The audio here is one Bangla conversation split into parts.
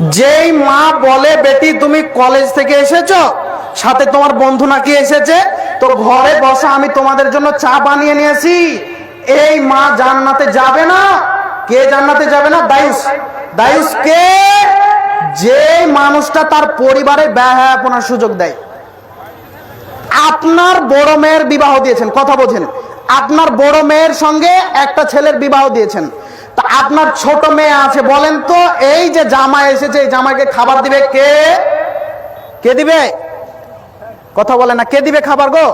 যেই মা বলে, বেটি, তুমি কলেজ থেকে এসেছ? সাথে তোমার বন্ধু নাকি এসেছে? তো ঘরে বসা, আমি তোমাদের জন্য চা বানিয়ে নিয়েছি। এই মা জান্নাতে যাবে না। কে জান্নাতে যাবে না? দায়ুস। দায়ুস কে? যে মানুষটা তার পরিবারে ব্যয়াপনার সুযোগ দেয়। আপনার বড় মেয়ের বিবাহ দিয়েছেন, কথা বোঝেন। আপনার বড় মেয়ের সঙ্গে একটা ছেলের বিবাহ দিয়েছেন। তা আপনার ছোট মেয়ে আছে, বলেন তো, এই যে জামাই এসেছে, এই জামাইকে খাবার দিবে কে? কে দিবে? কথা বলে না, কে দিবে খাবার গো?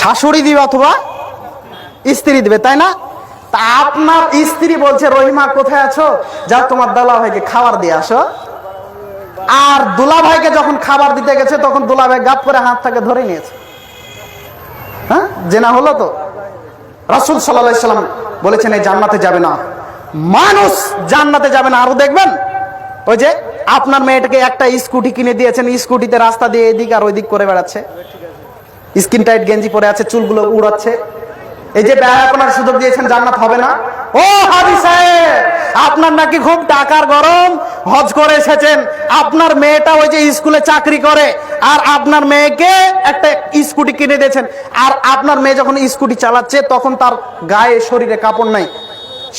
শাশুড়ি দিবে অথবা স্ত্রী দিবে, তাই না? তা আপনার স্ত্রী বলছে, রহিমা, কোথায় আছো? যা তোমার দালা ভাইকে খাবার দিয়ে আসো। আর দুলা ভাইকে যখন খাবার দিতে গেছে, তখন দুলা ভাই গাপ করে হাত থেকে ধরে নিয়েছে। হ্যাঁ? জেনা হলো তো? রাসুল সাল্লাহ সাল্লাম বলেছেন, এই জান্নাতে যাবে না। মানুষ জান্নাতে যাবে না। আরও দেখবেন, ওই যে আপনার মেয়েটাকে একটা স্কুটি কিনে দিয়েছেন, স্কুটিতে রাস্তা দিয়ে এদিক আর ওই দিক করে বেড়াচ্ছে। স্কিন টাইট গেঞ্জি পরে আছে, চুলগুলো উড়াচ্ছে। এই যে ব্যয়াপনার সুযোগ দিয়েছেন, জান্নাত হবে না। ও হাজি সাহেব আপনার নাকি খুব টাকার গরম। হজ করে এসেছেন। আপনার মেয়েটা ওই যে স্কুলে চাকরি করে, আর আপনার মেয়েকে একটা স্কুটি কিনে দিয়েছেন। আর আপনার মেয়ে যখন স্কুটি চালাচ্ছে, তখন তার গায়ে শরীরে কাপড় নাই,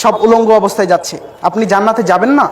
সব উলঙ্গ অবস্থায় যাচ্ছে। আপনি জান্নাতে যাবেন না?